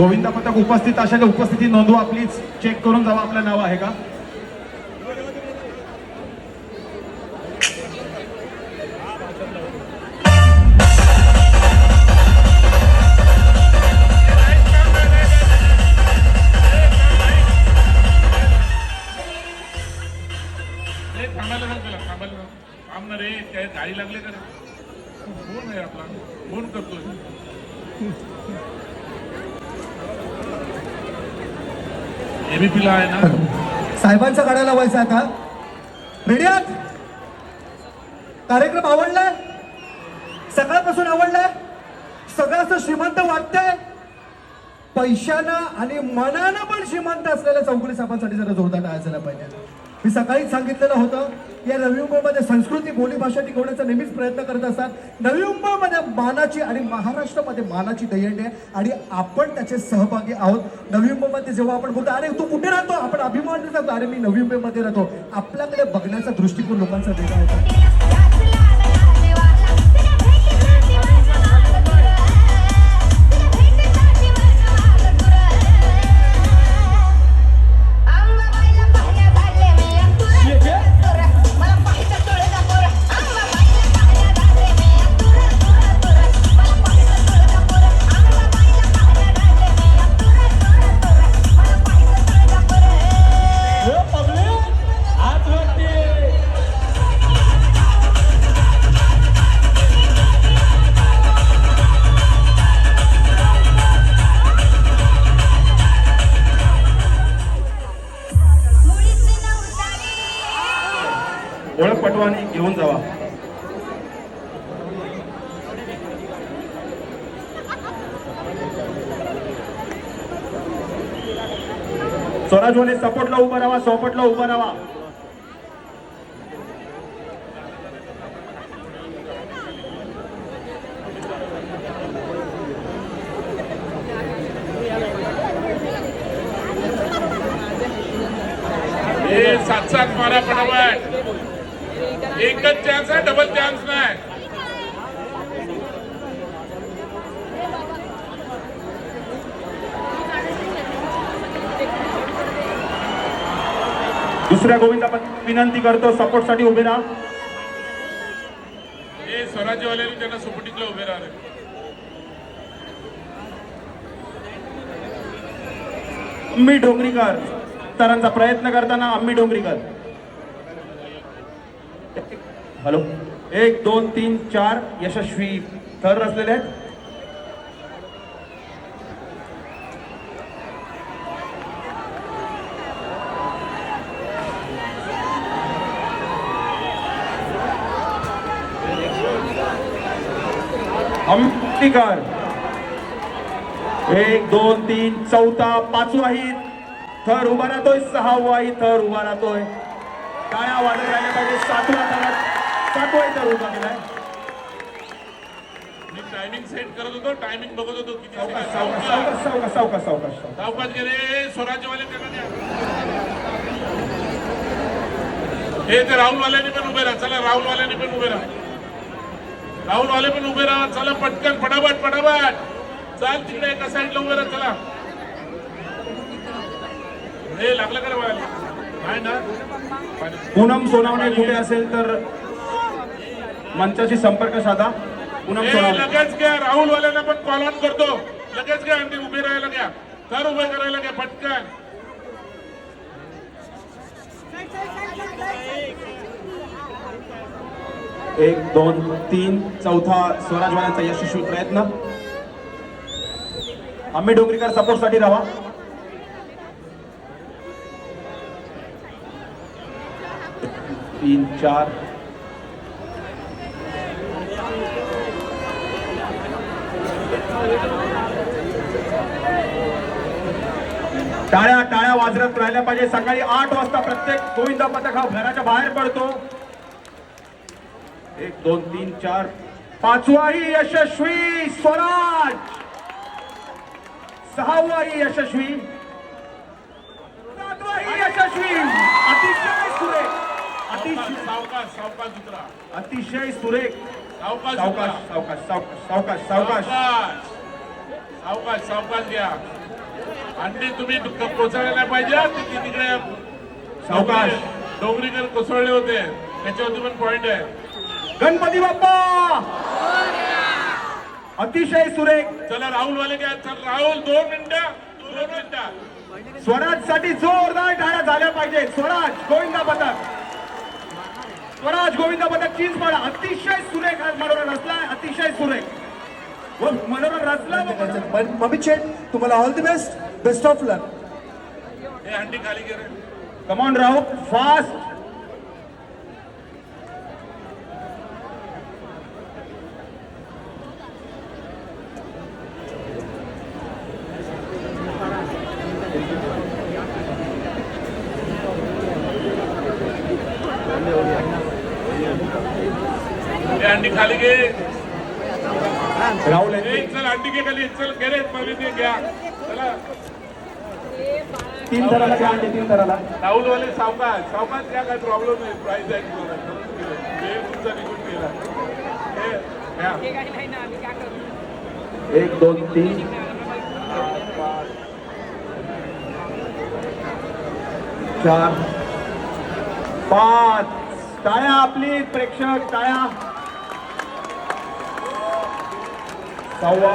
गोविंद पथक उपस्थित असेल उपस्थिती नोंदवा प्लीज चेक करून जावा आपलं नाव आहे का? सांग रे गाडी लागले का फोन आहे आपला? फोन करतोय? एबीपीला आहे ना? साहेबांचा गाड्या लावायचा का रेडी आहात? कार्यक्रम आवडलाय? सकाळपासून आवडलाय? सगळं असं श्रीमंत वाटतंय? पैशानं आणि मनानं पण श्रीमंत असलेल्या चौकडी साहेबांसाठी जरा जोरदार असायला पाहिजे. मी सकाळीच सांगितलेलं होतं या नवी मुंबईमध्ये संस्कृती बोलीभाषा टिकवण्याचा नेहमीच प्रयत्न करत असतात नवी मुंबईमध्ये मानाची आणि महाराष्ट्रामध्ये मानाची दहीहंडी आहे आणि आपण त्याचे सहभागी आहोत. नवी मुंबईमध्ये जेव्हा आपण बोलतो अरे तू कुठे राहतो? आपण अभिमान देतात अरे मी नवी मुंबईमध्ये राहतो. आपल्याकडे बघण्याचा दृष्टिकोन लोकांचा वेगळा होता ओळख पटवानी घेऊन जावा. स्वराजवाने सपोर्टला उभा राहा सपोर्टला उभा राहा. हे सात सात मारा पटापट. एकच चान्स आहे डबल चान्स नाही. दुसऱ्या गोविंदा पथक विनंती करतो सपोर्टसाठी उभे राहा. हे स्वराज्यवाल्यांनी त्यांना सुपटीतलं उभे राहिले. अम्मी डोंगरीकर तरांचा प्रयत्न करताना अम्मी डोंगरीकर. हॅलो? एक दोन तीन चार यशस्वी थर रचलेले आहेत. अंबिकर. एक दोन तीन चौथा पाचवाही थर उभा राहतोय. सहावाही थर उभा राहतोय. टाळ्या वाजत राहिल्या पाहिजे. सातवा थरात सातवाही थर उभा केलाय मी टायमिंग सेट करत होतो टायमिंग बघत होतो किती सावकाश. सावकाश सावकाश सावकाश सावकाश सावकाश. सावकाश गेले स्वराज्यवाले त्यांना द्या. हे ते राहुलवाल्यांनी पण उभे राहा. चला राहुलवाल्यांनी पण उभे राहा. राहुलवाले पण उभे राहा. चला पटकन फटाफट फटाफट. चाल तिकडे एका साईडला उभे राहा. चला. हे लागलं का रे? नाही ना. पूनम सोनावणे कुठे असेल तर मंचाशी संपर्क साधा. पूनम हे सोनावणे. लगेच घ्या. राहुलवाल्यांना पण कॉल ऑन करतो. लगेच घ्या आणि उभे राहायला घ्या. तर उभे करायला घ्या पटकन. एक दोन तीन. चौथा स्वराजवाल्यांचा यशस्वी प्रयत्न. आम्ही डोंगरीकर सपोर्टसाठी राहा तीन चार. टाळ्या टाळ्या वाजरत राहिल्या पाहिजे. सकाळी आठ वाजता प्रत्येक गोविंदा पथक हा घराच्या बाहेर पडतो. एक दोन तीन चार. पाचवाही यशस्वी स्वराज! सहावाही यशस्वी. सातवाही यशस्वी. अतिशय सुरेख. अतिशय सावकाश सावकाश उतरा. अतिशय सुरेख. सावकाश सावकाश. सावकाश सावकाश सावकाश सावकाश. सावकाश घ्या अंडी तुम्ही कोसळले नाही पाहिजे ते तिकडे सावकाश. डोंगरीकर कोसळले होते. त्याच्यावरती पण पॉइंट आहे. गणपती बाप्पा! अतिशय सुरेख. चला राहुल वाले काय चल राहुल दोन मिनिटं दोन मिनिटं. स्वराजसाठी जोरदार टाळ्या झाल्या पाहिजे स्वराज गोविंदा पथक स्वराज गोविंदा पथक चीज पाडा अतिशय सुरेख आज मनोरम रचलाय अतिशय सुरेख. व मनोरम रचला मम्मी शेट तुम्हाला all the best best of luck हे अंडी खाली गेले कमॉन राहू फास्ट हे अंडी खाली घे. राहुल चल अंडी घे खाली. चल घे रे पहिले ते घ्या. चला. तीन थराला घ्या अंडे तीन थराला राहुल वाले सावकाश. सावकाश घ्या काय प्रॉब्लेम नाही. प्राइस आहे तुम्हाला. हे तुमचा निघून गेला. एक दोन तीन. चार. पाच. टाळ्या आपली प्रेक्षक टाळ्या. सव्वा.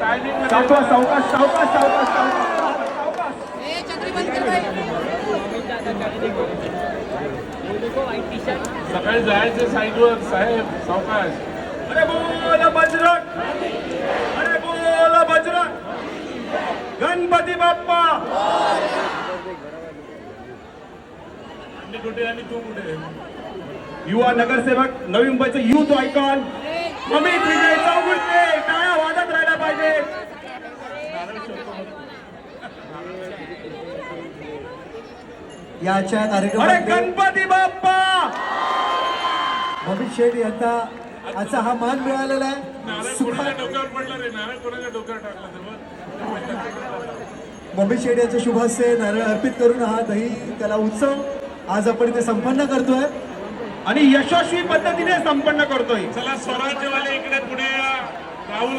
टायमिंग सावकाश सावकाश सावकाश सावकाश सावकाश सावकाश सकाळी जायचं साईडवर साहेब सावकाश अरे बोल बजरंग. अरे बोल बजरंग. गणपती बाप्पा. कुठे आणि तू कुठे? युवा नगरसेवक नवी मुंबईचे युथ आयकॉन अमित विजय चौगुले टाळ्या वाजत राहायला पाहिजे. याच्या अरे कार्यक्रमात गणपती बाप्पा! शेट यांना आजचा हा मान मिळालेला आहे. नारळ सुखा कोणाच्या डोक्यावर पडला रे? नारळ कोणाच्या डोक्यावर टाकला यांच्या नारळ अर्पित करून हा दही कला उत्सव. आज आपण ते संपन्न करतोय आणि यशस्वी पद्धतीने संपन्न करतोय. चला स्वराज्यवाले इकडे पुढे राहुल